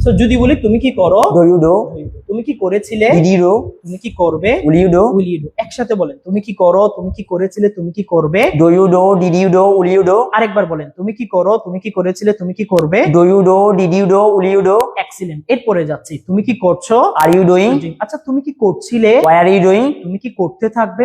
তো যদি বলি তুমি কি করো ডু ইউ do? তুমি কি করেছিলে তুমি কি করবে একসাথে বলেন তুমি কি করো তুমি কি করেছিলে তুমি কি করবে আরেকবার বলেন তুমি কি করো তুমি কি করেছিলে তুমি কি করবে এরপরে যাচ্ছি তুমি কি করছ আর ইউ ডোয়িং আচ্ছা তুমি কি করছিলে তুমি কি করতে থাকবে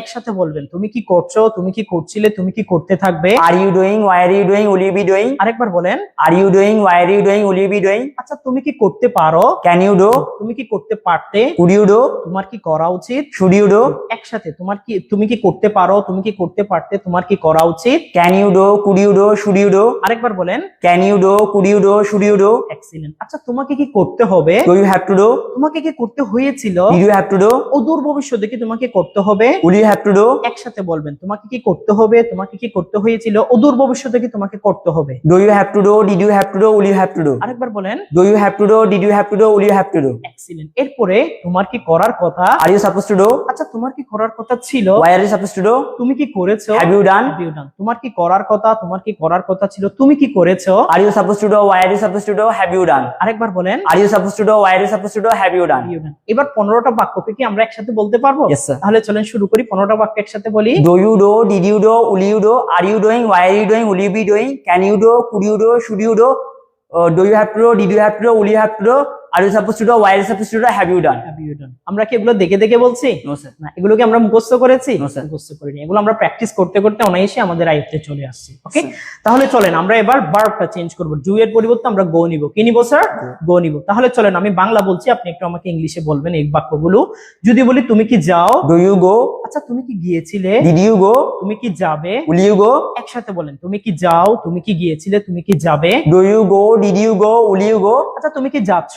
একসাথে বলবেন তুমি কি করছ তুমি কি করছিলে তুমি কি করতে থাকবে are you doing were you doing will you be doing আরেকবার বলেন are you doing were you doing will you be doing আচ্ছা তুমি কি করতে পারো ক্যান ইউ ডো তুমি কি করতে পারতে? কুড়িউডো তোমার কি করা উচিত? শুডিউডো একসাথে তোমার কি তুমি কি করতে পারো? তুমি কি করতে পারতে? তোমার কি করা উচিত? ক্যানিউডো কুড়িউডো শুডিউডো আরেকবার বলেন। ক্যানিউডো কুড়িউডো শুডিউডো এক্সিলেন্ট আচ্ছা তোমাকে কি করতে হবে? Do you have to do তোমাকে কি করতে হয়েছিল? ইউ হ্যাভ টু ডু ও দূর ভবিষ্যতে কি তোমাকে করতে হবে? উই হ্যাভ টু ডু একসাথে বলবেন তোমাকে কি করতে হবে? তোমাকে কি করতে হয়েছিল? ও দূর ভবিষ্যতে কি তোমাকে করতে হবে? Do you have to do did you have to do we have to do আরেকবার বলেন। Do you have to do did you have to do we have to do excellent এরপরে তোমার কি করার কথা do? আচ্ছা তোমার কি করার কথা ছিল to do? তুমি কি করেছ done? Have you done? তোমার কি করার কথা তোমার কি করার কথা ছিল তুমি কি করেছ Are you supposed to do? Why are you supposed to do? Have you done? আরেকবার বলেন do? Why are you supposed to do? Have you Have done? you done? এবার পনেরোটা বাক্যকে কি আমরা একসাথে বলতে পারব. তাহলে চলেন শুরু করি পনেরোটা বাক্য একসাথে বলি Do you do? Did you do? Will you do? Are you doing? Why are you doing? Will you be doing? Can you do? Could you do? Should you do? Uh, do you have to do? Did you have to do? Will you have to supposed to do? Why are you supposed to do? Have you done? Have you done? আমরা কি এগুলো দেখে দেখে বলছি? No sir না এগুলোকে আমরা মুখস্থ করেছি? No, sir. মুখস্থ করিনি। এগুলো আমরা প্র্যাকটিস করতে করতে অনায়াসে আমাদের আয়ত্তে চলে আসছে। ওকে তাহলে চলেন আমরা এবার ভার্বটা চেঞ্জ করব। ডু এর পরিবর্তে আমরা গো নিব। কি নিব স্যার গো নিব। তাহলে চলেন আমি বাংলা বলছি আপনি একটু আমাকে ইংলিশে বলবেন এই বাক্যগুলো। যদি বলি তুমি কি যাও? Do ইউ গো আচ্ছা তুমি কি গিয়েছিলে? Did you go? তুমি কি যাবে? Will you go? একসাথে বলেন তুমি কি যাও? তুমি কি গিয়েছিলে? তুমি কি যাবে? Do you go Did you go? Will you go? আচ্ছা তুমি কি যাচ্ছ?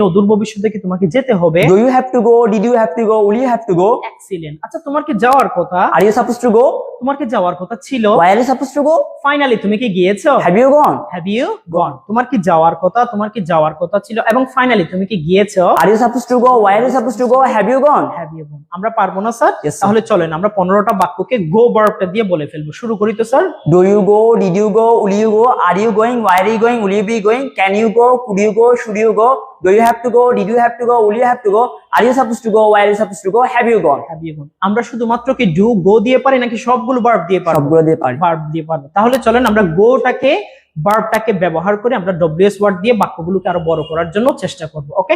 ছিল দুর্ভবিষ্য দেখে তোমাকে যেতে হবে? আচ্ছা তোমার কি যাওয়ার কথা? Are you supposed to go তোমারকে যাওয়ার কথা ছিল। Were supposed to go finally তুমি কি গিয়েছো? Have you gone have you gone তোমার কি যাওয়ার কথা তোমার কি যাওয়ার কথা ছিল? এবং ফাইনালি তুমি কি গিয়েছো? Are you supposed to go were supposed to go have you gone have you gone আমরা পারব না স্যার তাহলে চলেন আমরা 15টা বাক্যকে গো ভার্বটা দিয়ে বলে ফেলব। শুরু করি তো sir do you go did you go will you go are you going were you going will you be going can you go could you go should you go do you have to go did you have to go will you have to go Are you supposed to go? Why are you supposed to go? Have you gone? Have you gone আমরা শুধুমাত্র কি do go দিয়ে পারি নাকি সবগুলো verb দিয়ে পারব সবগুলো দিয়ে পারি ভার্ব দিয়ে পারব তাহলে চলেন আমরা গোটাকে ভার্বটাকে ব্যবহার করে আমরা ডব্লিউএস ওয়ার্ড দিয়ে বাক্যগুলোকে আরও বড় করার জন্য চেষ্টা করব ওকে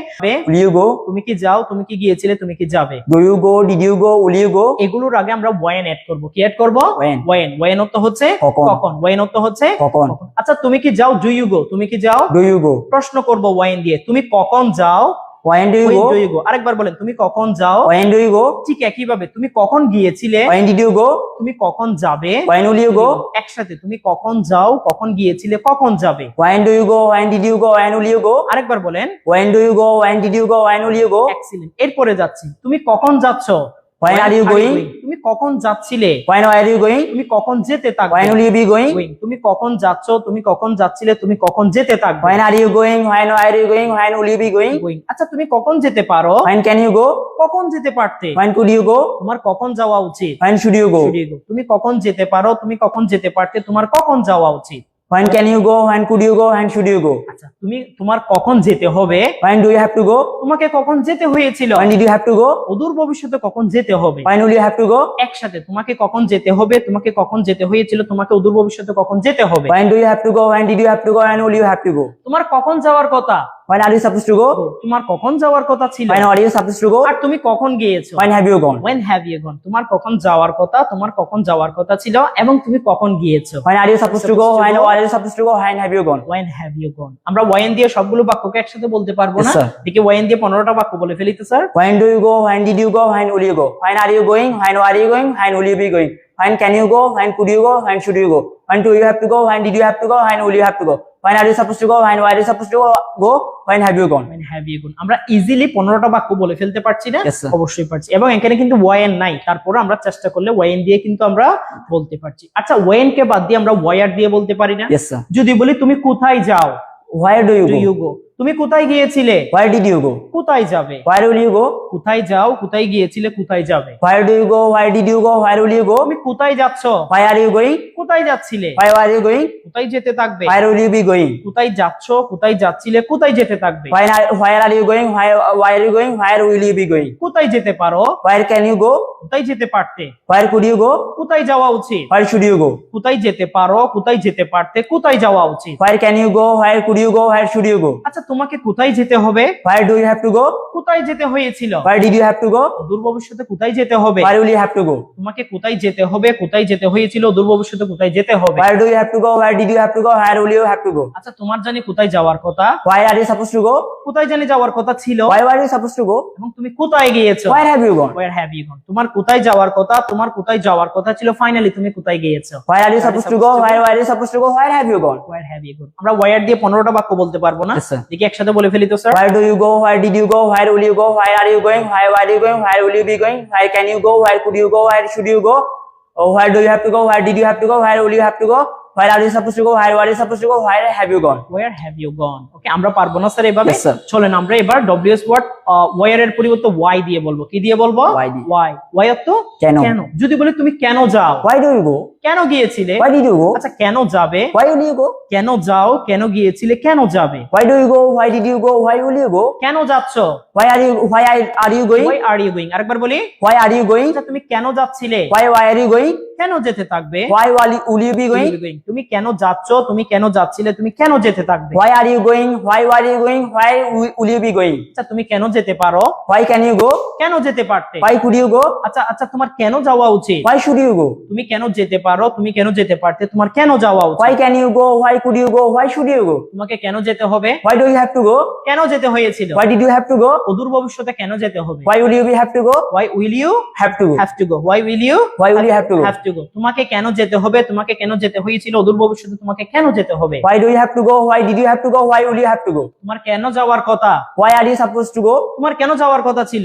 Will you go? তুমি কি যাও তুমি কি গিয়েছিলে তুমি কি যাবে Do you go? Did you go? Will you go? এগুলোর আগে আমরা ওয়েন এড করব কি এড করব When? ওয়েন ওয়েন অর্থ হচ্ছে কখন? ওয়েন অর্থ হচ্ছে কখন? আচ্ছা তুমি কি যাও ডু ইউ গো তুমি কি যাও Do you go? প্রশ্ন করব ওয়েন দিয়ে তুমি কখন যাও When do you When go? do you go? আরেকবার বলেন তুমি কখন যাও When do you go? ঠিক একই ভাবে তুমি কখন গিয়েছিলে When did you go? তুমি কখন যাবে When will you go? একসাথে তুমি কখন যাও কখন গিয়েছিলে কখন যাবে When do you go? When did you go? When will you go? আরেকবার বলেন When do you go? When did you go? When will you go? Excellent এরপরে যাচ্ছি তুমি কখন যাচ্ছ When are you going? তুমি কখন যাচ্ছিলে When are you going? তুমি কখন যেতে When will you be going? Going. তুমি কখন যাচ্ছ তুমি কখন যাচ্ছিলে তুমি কখন যেতে When are you going? When are you going? When will you be going? Going. আচ্ছা তুমি কখন যেতে পারো When can you go? কখন যেতে পারতে When could you go? তোমার কখন যাওয়া উচিত When should you go? Should you go? তুমি কখন যেতে পারো তুমি কখন যেতে পারতে তোমার কখন যাওয়া উচিত When can you go? When could you go? When should you go? আচ্ছা তুমি তোমার কখন যেতে হবে When do you have to go? তোমাকে কখন যেতে হয়েছিল When did you have to go? অদূর ভবিষ্যতে কখন যেতে হবে When will you have to go? একসাথে তোমাকে কখন যেতে হবে তোমাকে কখন যেতে হয়েছিল তোমাকে অদূর ভবিষ্যতে কখন যেতে হবে When do you have to go? When did you have to go? When will you have to go? তোমার কখন যাওয়ার কথা When are you supposed to go? তোমার কখন যাওয়ার কথা ছিল When are you supposed to go? আর তুমি কখন গিয়েছো When have you gone? when have you gone তোমার কখন যাওয়ার কথা তোমার কখন যাওয়ার কথা ছিল এবং তুমি কখন গিয়েছো When are you supposed to go? When are you supposed to go? When have you gone? when have you gone আমরা ওয়েন দিয়ে সবগুলো বাক্যকে একসাথে বলতে পারব না ওয়েন দিয়ে পনেরোটা বাক্য বলে ফেলিতে sir When do you go? When did you go? When will you go? When are you going? When are you going? When will you be going? When can you go? When could you go? When should you go? When do you have to go? When did you have to go? When will you have to go? When are you supposed to go? When where are you supposed to go? Go. When have you gone? When have you gone? আমরা easily পনেরোটা বাক্য বলে ফেলতে পারছি না অবশ্যই পারছি এবং এখানে কিন্তু ওয়ান নাই তারপরে আমরা চেষ্টা করলে ওয়াইন দিয়ে কিন্তু আমরা বলতে পারছি আচ্ছা ওয়াইন কে বাদ দিয়ে আমরা ওয়ার দিয়ে বলতে পারি না যদি বলি তুমি কোথায় যাও Where do you do go? You go তুমি কোথায় গিয়েছিলে হোয়ার ডিড ইউ গো কোথায় যাবে হোয়ার উইল ইউ গো কোথায় যাও কোথায় গিয়েছিলে কোথায় যাবে where do you go where did you go where will you go তুমি কোথায় যাচ্ছ হোয়ার আর ইউ গোইং কোথায় যাচ্ছিলে হোয়ার আর ইউ গোইং কোথায় যেতে থাকবে where will you be going কোথায় যাচ্ছ কোথায় যাচ্ছিলে কোথায় যেতে থাকবে where are you going where are you going where will you be going কোথায় যেতে পারো হোয়ার ক্যান ইউ গো কোথায় যেতে পারতে হোয়ার কুড ইউ গো কোথায় যাওয়া উচিত হোয়ার শুড ইউ গো কোথায় যেতে পারো কোথায় যেতে পারতে কোথায় যাওয়া উচিত where can you go where could you go where should you go আচ্ছা আচ্ছা তোমাকে কোথায় যেতে হবে where do you have to go কোথায় যেতে হয়েছিল where did you have to go দূর ভবিষ্যতে কোথায় যেতে হবে where will you have to go তোমাকে কোথায় যেতে হবে কোথায় যেতে হয়েছিল দূর ভবিষ্যতে কোথায় যেতে হবে where do you have to go where did you have to go where will you have to go আচ্ছা তোমার জানি কোথায় যাওয়ার কথা why are you supposed to go কোথায় জানি যাওয়ার কথা ছিল why are you supposed to go এবং তুমি কোথায় গিয়েছো where have you gone where have you gone তোমার কোথায় যাওয়ার কথা তোমার কোথায় যাওয়ার কথা ছিল ফাইনালি তুমি কোথায় গিয়েছো why are you supposed to go why were you supposed to go where have you gone where have you go আমরা ওয়ার দিয়ে 15টা বাক্য বলতে পারব না Yes, একসাথে বলে ফেলি তো sir Where do you go? Where did you go? Where will you go? Where are you going? Where are you going? Where will you be going? Where can you go? Where could you go? Where should you go? Oh, where do you have to go? Where did you have to go? Where will you have to go? Where are you supposed to go? Where were you supposed to go? Where have you gone? Where have you gone okay আমরা পারব না sir এভাবে চলেন আমরা এবার W S word war এর পরিবর্তে Y দিয়ে বলব কি দিয়ে বলব। ওয়াই ওয়াই অর্থ কেন? যদি বলি তুমি কেন যাও do you go? কেন গিয়েছিলে you go? আচ্ছা কেন যাবে will you go? কেন যাও কেন গিয়েছিলে কেন যাবে do you go? Why did you go? Why will you go? কেন যাচ্ছ Why are you? Why are, are you why? Are you going আরেকবার বলি are you going? আচ্ছা তুমি কেন যাচ্ছিলে Why why are you going? কেন যেতে থাকবে be Will going? be going. তুমি কেন যাচ্ছ তুমি কেন যাচ্ছিলে তুমি কেন যেতে থাকবে are you going? Why are you going? Why will will you be going? আচ্ছা তুমি কেন যেতে পারো হোয়াই ক্যান ইউ গো কেন যেতে পারতে হোয়াই কুড ইউ গো আচ্ছা আচ্ছা তোমার কেন যাওয়া উচিত হোয়াই শুড ইউ গো তুমি কেন যেতে পারো তুমি কেন যেতে পারতে তোমার কেন যাওয়া উচিত why can you go why could you go why should you go তোমাকে কেন যেতে হবে why do you have to go কেন যেতে হয়েছিল why did you have to go অদূর ভবিষ্যতে কেন যেতে হবে why will you be have to go why will you have to go have to go why will you why will you have to go have to go তোমাকে কেন যেতে হবে তোমাকে কেন যেতে হয়েছিল অদূর ভবিষ্যতে তোমাকে কেন যেতে হবে why do you have to go why did you have to go why will you have to go তোমার কেন যাওয়ার কথা why are you supposed to go তোমার কেন যাওয়ার কথা ছিল?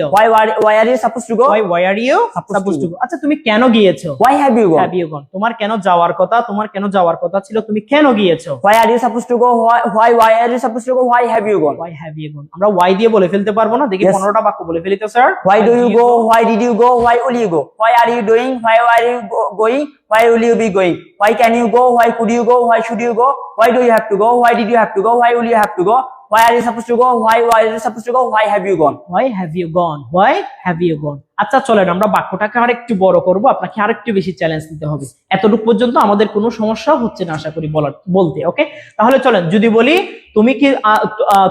আচ্ছা তুমি কেন গিয়েছো? কেন যাওয়ার কথা তোমার কেন যাওয়ার কথা ছিল? তুমি কেন আমরা ওয়াই দিয়ে বলে ফেলতে পারব না? দেখি পনেরোটা বাক্য বলে ফেলিতে sir. Why do you go why did you go why will you go why are you doing why are you going why will you be going why can you go why could you go why should you go why do you have to go why did you have to go why will you have to go Why are you supposed to go? Why why are you supposed to go? Why have you gone? Why have you gone why have you gone আচ্ছা চলেন আমরা বাক্যটাকে আরেকটু বড় করব আপনাকে আরেকটু বেশি challenge দিতে হবে এতটুকু পর্যন্ত আমাদের কোনো সমস্যা হচ্ছে না আশা করি বলার বলতে ওকে তাহলে চলেন যদি বলি তুমি কি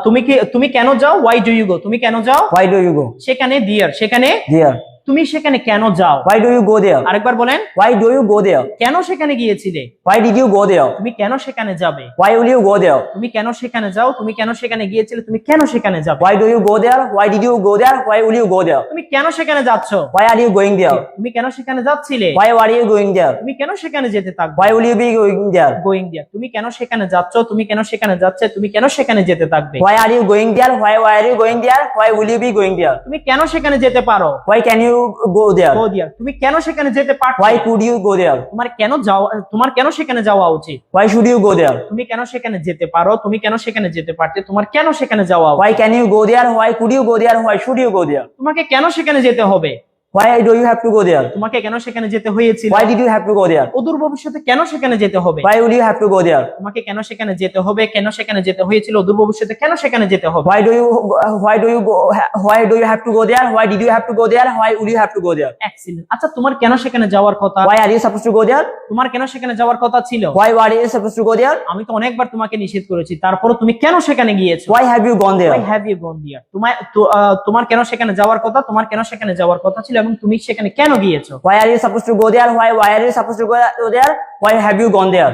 তুমি কি তুমি কেন যাও ওয়াই ডু ইউ গো তুমি কেন যাও Why do you go? সেখানে দিয়ার সেখানে There. তুমি সেখানে কেন যাও why do you go there আরেকবার বলেন why do you go there কেন সেখানে গিয়েছিলে why did you go there তুমি কেন সেখানে যাবে why will you go there তুমি কেন সেখানে যাও তুমি কেন সেখানে গিয়েছিলে তুমি কেন সেখানে যাও why do you go there why did you go there why will you go there তুমি কেন সেখানে যাচ্ছ why are you going there তুমি কেন সেখানে যাচ্ছিলে why are you going there তুমি কেন সেখানে যেতে থাক why will you be going there going there তুমি কেন সেখানে যাচ্ছ তুমি কেন সেখানে যাচ্ছ তুমি কেন সেখানে যেতে থাকবে why are you going there why are you going there why will you be going there তুমি কেন সেখানে যেতে পারো হোয়াই ক্যান ইউ তুমি কেন সেখানে যেতে পারো তোমার কেন তোমার কেন সেখানে যাওয়া উচিত? তুমি কেন সেখানে যেতে পারো? তুমি কেন সেখানে যেতে পারতে? তোমার কেন সেখানে যাওয়া তোমাকে কেন সেখানে যেতে হবে? Why do you have to go there? তোমাকে কেন সেখানে যেতে হয়েছিল Why did you have to go there? অদূর ভবিষ্যতে কেন সেখানে যেতে হবে Why will you have to go there? তোমাকে কেন সেখানে যেতে হবে কেন সেখানে যেতে হয়েছিল অদূর ভবিষ্যতে কেন সেখানে যেতে হবে Why do you why do you go why do you have to go there? Why did you have to go there? Why will you have to go there? Excellent. আচ্ছা তোমার কেন সেখানে যাওয়ার কথা Why are you supposed to go there? তোমার কেন সেখানে যাওয়ার কথা ছিল Why were you supposed to go there? আমি তো অনেকবার তোমাকে নিষেধ করেছি তারপরও তুমি কেন সেখানে গিয়েছো Why have you gone there Why have you gone there? তোমার তোমার কেন সেখানে যাওয়ার কথা তোমার কেন সেখানে যাওয়ার কথা ছিল এবং তুমি সেখানে কেন গিয়েছো Why are you supposed to go there? Why why are you supposed to go there? Why have you gone there?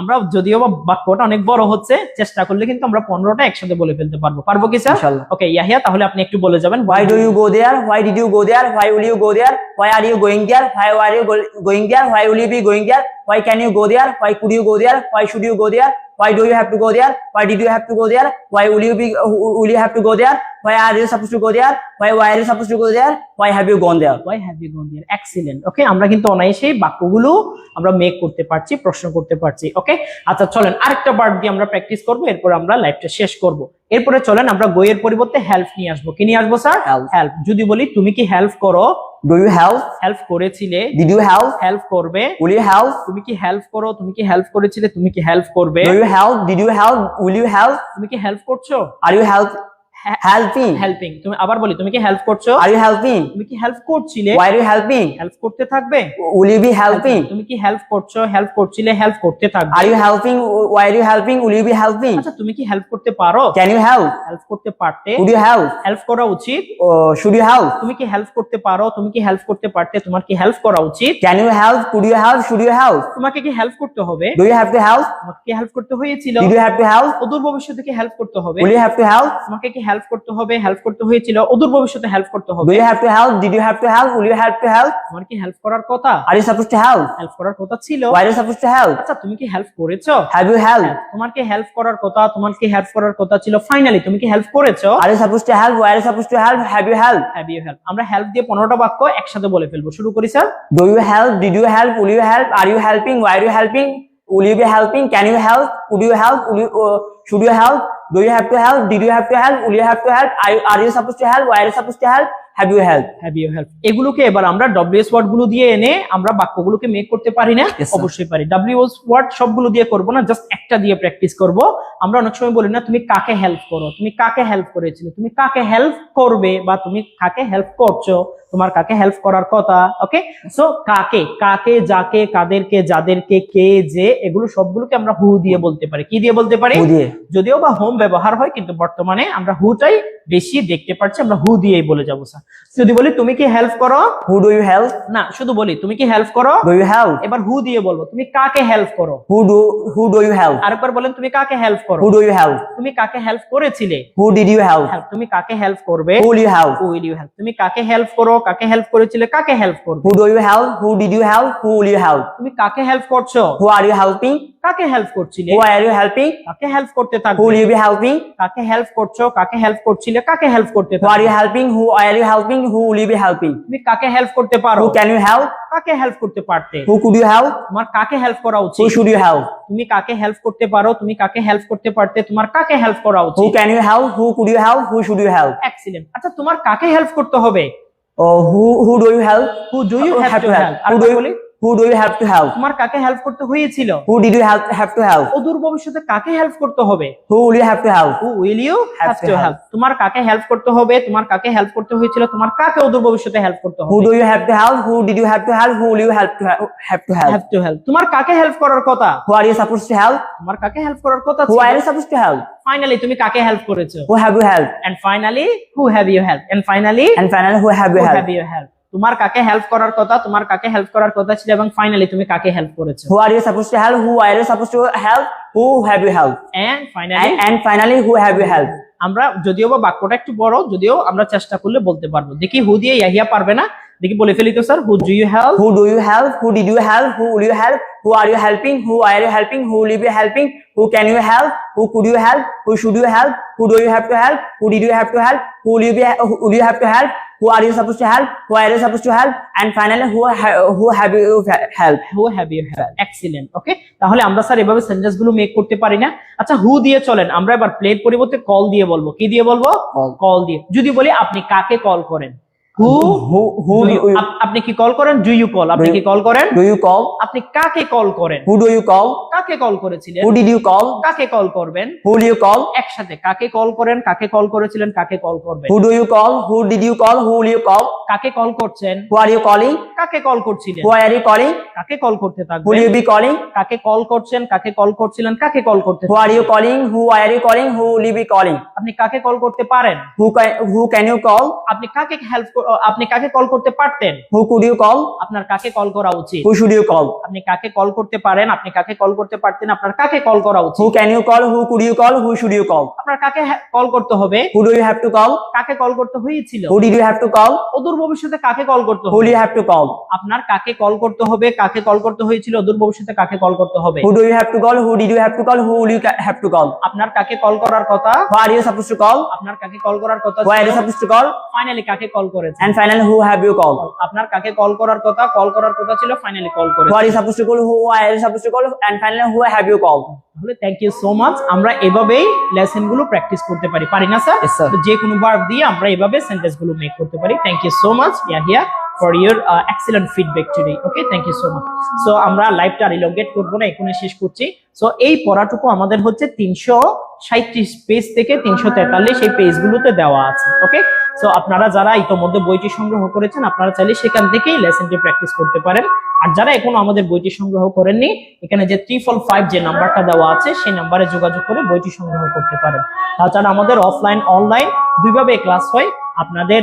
আমরা যদিও বা বাক্যটা অনেক বড় হচ্ছে চেষ্টা করলে কিন্তু আমরা পনেরোটা একসাথে বলে ফেলতে পারব পারব কি স্যার ওকে ইয়াহিয়া তাহলে আপনি একটু বলে যাবেন Why do you go there? Why did you go there? Why will you go there? Why are you going there? Why are you going there? Why will you be going there? Why can you go there? Why could you go there? Why should you go there? Why do you have to go there? Why did you have to go there? Why will you be will you have to go there? Why are you supposed to go there? Why why are you supposed to go there? Why have you gone there? Why have you gone there excellent okay আমরা কিন্তু অনায়াসেই বাক্যগুলো আমরা make করতে পারছি প্রশ্ন করতে পারছি ওকে আচ্ছা চলেন আরেকটা বার্ড দিয়ে আমরা প্র্যাকটিস করব এরপর আমরা লাইফটা শেষ করব এরপরে চলেন আমরা বইয়ের পরিবর্তে হেল্প নিয়ে আসব কি নিয়ে আসব স্যার. হেল্প যদি বলি তুমি কি হেল্প করো Do you help? হেল্প করেছিলে Did you help? হেল্প করবে Will you help? তুমি কি হেল্প করো তুমি কি হেল্প করেছিলে তুমি কি হেল্প করবে Do you help? Did you help? Will you help? তুমি কি হেল্প করছ Are you help helping helping তুমি আবার বলি তুমি কি হেল্প করছ আর ইউ হেল্পিং তুমি কি হেল্প করছিলে আর ইউ হেল্পিং হেল্প করতে থাকবে উইল ইউ বি হেল্পিং তুমি কি হেল্প করছ হেল্প করছিলে হেল্প করতে থাকবে are you helping are you helping will you be helping আচ্ছা তুমি কি হেল্প করতে পারো ক্যান ইউ হেল্প হেল্প করতে পারতে উইল ইউ হেল্প হেল্প করা উচিত ও শুড ইউ হেল্প তুমি কি হেল্প করতে পারো তুমি কি হেল্প করতে পারতে তোমার কি হেল্প করা উচিত can you help could you help should you help তোমাকে কি হেল্প করতে হবে do you have to help তোমাকে কি হেল্প করতে হয়েছিল do you have to help অদূর ভবিষ্যতে কি হেল্প করতে হবে will you have to help তোমাকে কি হেল্প হেল্প করতে হবে হেল্প করতে হয়েছিল অদূর ভবিষ্যতে হেল্প করতে হবে। You have to help did you have to help will you have to help তোমার কি হেল্প করার কথা? Are you suppose to help help করার কথা ছিল। Why are you suppose to help আচ্ছা তুমি কি হেল্প করেছ? হ্যাভ ইউ হেল্প তোমার কি হেল্প করার কথা? তোমার কি হেল্প করার কথা ছিল? ফাইনালি তুমি কি হেল্প করেছ? Are you suppose to help why are you suppose to help have you help have you help আমরা হেল্প দিয়ে 15টা বাক্য একসাথে বলে ফেলব। শুরু করি sir do you help did you help will you help are you helping why are you helping will you be helping can you help would you help would you should you help Do you have to help? Did you have to help? Will you have to help? Are you, supposed to help? Why are you supposed to help? Have you helped? Have you help এগুলোকে এবার আমরা W S ওয়ার্ডগুলো দিয়ে এনে আমরা বাক্যগুলোকে make করতে পারি না? অবশ্যই পারি। ডব্লিউএস ওয়ার্ড সবগুলো দিয়ে করব না জাস্ট একটা দিয়ে প্র্যাকটিস করব। আমরা অনেক সময় বলি না তুমি কাকে হেল্প করো? তুমি কাকে হেল্প করেছিলে? তুমি কাকে হেল্প করবে? বা তুমি কাকে হেল্প করছ? তোমার কাকে হেল্প করার কথা? ওকে সো কাকে? কাকে যাকে কাদেরকে যাদেরকে কে যে এগুলো সবগুলোকে আমরা হু দিয়ে বলতে পারি। কি দিয়ে বলতে পারি? যদিও বা হোম ব্যবহার হয় কিন্তু বর্তমানে আমরা হুটাই বেশি দেখতে পাচ্ছি আমরা হু দিয়েই বলে যাব স্যার যদি বলি তুমি কি হেল্প করো হু ডু ইউ হেল্প না শুধু বলি তুমি কি হেল্প করো ডু ইউ হেল্প এবার হু দিয়ে বলব তুমি কাকে হেল্প করো who do who do you help আরেকবার বলেন তুমি কাকে হেল্প করো হু ডু ইউ হেল্প তুমি কাকে হেল্প করেছিলে হু ডিড ইউ হেল্প তুমি কাকে হেল্প করবে who you help who you help তুমি কাকে হেল্প করো কাকে হেল্প করেছিলে কাকে হেল্প করবে who do you help who did you help who will you help তুমি কাকে হেল্প করছ হু আর ইউ হেল্পিং কাকে হেল্প করছিলে হু আর ইউ হেল্পিং কাকে হেল্প করতে থাকো হু ইউ বি হেল্পিং কাকে হেল্প করছ কাকে হেল্প করছিলে কাকে হেল্প করতে থাকো are you helping who are you helping who will you be helping তুমি কাকে হেল্প করতে পারো হু ক্যান ইউ হেল্প কাকে হেল্প করতে পারতে হু কুড ইউ হেল্প তোমার কাকে হেল্প করা উচিত হু শুড ইউ হেল্প তুমি কাকে হেল্প করতে পারো তুমি কাকে হেল্প করতে পারতে তোমার কাকে হেল্প করা উচিত who can you help who could you help who should you help excellent আচ্ছা তোমার কাকে হেল্প করতে হবে ও who who do you help who do you have to help আর বলি who do you have to help? তোমার কাকে help করতে হয়েছিল Who did you help have to help? অদূর ভবিষ্যতে কাকে হেল্প করতে হবে Who will you have to help? Who will you have Have to to. Help তোমার কাকে হেল্প করতে হবে তোমার কাকে হেল্প করতে হয়েছিল তোমার কাকে অদূর ভবিষ্যতে হেল্প করতে Who হবে do you have to help? Who did you have to help? Who will you help to help? have to help? Have to help তোমার কাকে হেল্প করার কথা Who are you supposed to help? তোমার কাকে help করার কথা Who are you supposed to help? Finally তুমি কাকে হেল্প করেছ Who have you helped? And finally who have you help and finally And finally, who have who have? You help তোমার কাকে help করার কথা তোমার কাকে হেল্প করার কথা ছিল এবং ফাইনালি তুমি কাকে হেল্প করেছ who are you suppose to help who are you suppose to help who have you help and finally and finally who have you help আমরা যদিও বা বাক্যটা একটু বড় যদিও আমরা চেষ্টা করলে বলতে পারব দেখি হু দিয়ে ইয়াহিয়া পারবে না দেখি বলে ফেলি তো sir who do you help who do you help who did you help who will you help who are you helping who are you helping who will you helping who can you help who could you help who should you help who do you have to help who did you have to help who will will you have to help Who are you supposed to help? Who are you supposed to help? And finally, who ha- who have you helped? Who have you help excellent okay তাহলে আমরা sir এভাবে সেন্টেন্সগুলো make করতে পারি না। আচ্ছা হু দিয়ে চলেন। আমরা এবার প্লেট পরিবর্তে কল দিয়ে বলব। কি দিয়ে বলব? কল দিয়ে। যদি বলি আপনি কাকে কল করেন? হু you, আপ- আপনি কি কল করেন ডু ইউ কল আপনি Do you- কি কল করেন do you call? আপনি কাকে কল করেন Who do you call? কাকে কল করেছিলেন Who did you call? কাকে কল করবেন Who will you call? একসাথে কাকে কল করেন কাকে কল করেছিলেন কাকে কল করবেন Who do you call? Who did you call? Who will you call? কাকে কল করছেন Who are you calling? কাকে কল করছিলেন Who are you calling? কাকে কল করতে Who will থাকবেন you be calling? কাকে কল করছেন কাকে কল করছিলেন কাকে কল করতে Who are you calling? Who are you calling? Who will you be calling? আপনি কাকে কল করতে পারেন Who can who can you call? আপনি কাকে হেল্প আপনি কাকে কল করতে পারতেন আপনার কাকে কল করা উচিত আপনি কাকে কল করতে পারেন আপনি কাকে কল করতে পারতেন আপনার কাকে কল করা উচিত আপনার কাকে কল করতে হবে কাকে কল করতে হয়েছিল অদূর ভবিষ্যতে কাকে কল করতে আপনার কাকে কল করতে হবে কাকে কল করতে হয়েছিল অদূর ভবিষ্যতে কাকে কল করতে হবে আপনার কাকে কল করার কথা আপনার কাকে কল করার কথা কল ফাইনালি কাকে কল করে And finally, who have you called? আপনার কাকে কল করার কথা কল করার কথা ছিল ফাইনালি কল করে are you supposed to call? Who are you supposed to call? And finally, who have you called? তাহলে থ্যাংক ইউ সো মাচ আমরা এভাবেই লেসনগুলো প্র্যাকটিস করতে পারি পারি না স্যার. যে কোনো বার দিয়ে আমরা এভাবে সেন্টেন্সগুলো মেক করতে পারি thank you so much yeah here for your excellent feedback today okay thank you so much so আমরা লাইভটা রিলঙ্গেট করব না এখানে শেষ করছি সো এই পড়াটুকু আমাদের হচ্ছে তিনশো সাঁত্রিশ পেজ থেকে তিনশো তেতাল্লিশ এই পেজগুলোতে দেওয়া আছে ওকে সো আপনারা যারা ইতোমধ্যে বইটি সংগ্রহ করেছেন, আপনারা চাইলে সেখান থেকেই লেসনটি প্র্যাকটিস করতে পারেন। আর যারা এখনও আমাদের বইটি সংগ্রহ করেননি, এখানে যে ট্রিপল ফাইভ যে নাম্বারটা দেওয়া আছে, সেই নাম্বারে যোগাযোগ করে বইটি সংগ্রহ করতে পারেন। তাছাড়া আমাদের অফলাইন অনলাইন দুইভাবে ক্লাস হয়। আপনাদের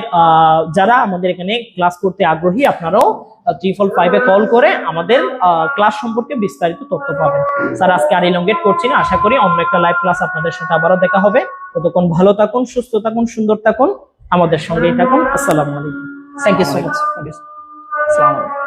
যারা আমাদের এখানে ক্লাস করতে আগ্রহী, আপনারাও ট্রিপল ফাইভে কল করে আমাদের ক্লাস সম্পর্কে বিস্তারিত তথ্য পাবেন। স্যার, আজকে আর ইলঙ্গেট করছি না। আশা করি অন্য একটা লাইভ ক্লাস আপনাদের সাথে আবারও দেখা হবে। ততক্ষণ ভালো থাকুন, সুস্থ থাকুন, সুন্দর থাকুন। আমাদের সঙ্গেই থাকুন। আসসালাম আলাইকুম। Thank you so much Assalamu alaikum.